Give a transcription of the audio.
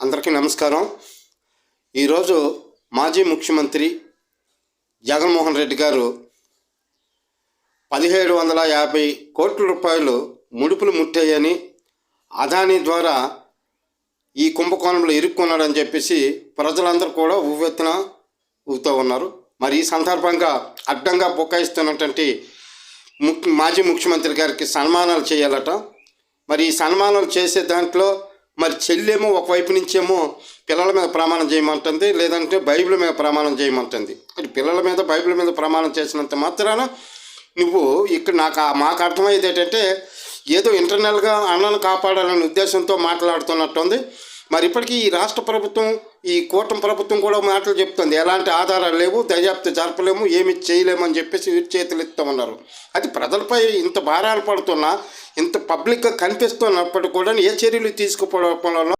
అందరికీ నమస్కారం. ఈరోజు మాజీ ముఖ్యమంత్రి జగన్మోహన్ రెడ్డి గారు పదిహేడు వందల యాభై కోట్ల రూపాయలు ముడుపులు ముట్టాయని అదాని ద్వారా ఈ కుంభకోణంలో ఇరుక్కున్నాడని చెప్పేసి ప్రజలందరూ కూడా ఉవ్వెత్తున ఊగుతూ ఉన్నారు. మరి ఈ సందర్భంగా అడ్డంగా బుకాయిస్తున్నటువంటి ముఖ్య మాజీ ముఖ్యమంత్రి గారికి సన్మానాలు చేయాలట. మరి ఈ సన్మానాలు చేసే దాంట్లో మరి చెల్లేమో ఒకవైపు నుంచేమో పిల్లల మీద ప్రమాణం చేయమంటుంది లేదంటే బైబిల్ మీద ప్రమాణం చేయమంటుంది. మరి పిల్లల మీద బైబిల్ మీద ప్రమాణం చేసినంత మాత్రాన నువ్వు ఇక్కడ నాకు మాకు అర్థమయ్యేది ఏంటంటే ఏదో ఇంటర్నల్గా అన్నను కాపాడాలనే ఉద్దేశంతో మాట్లాడుతున్నట్టుంది. మరి ఇప్పటికీ ఈ రాష్ట్ర ప్రభుత్వం ఈ కూటమి ప్రభుత్వం కూడా మాటలు చెప్తుంది. ఎలాంటి ఆధారాలు లేవు దర్యాప్తు జరపలేము ఏమి చేయలేము అని చెప్పేసి వీరి చేతులు ఇస్తామన్నారు అది ప్రజలపై ఇంత భారాలు పడుతున్నా ఇంత పబ్లిక్గా కనిపిస్తున్నప్పటికీ కూడా ఏ చర్యలు తీసుకుపోవడంలో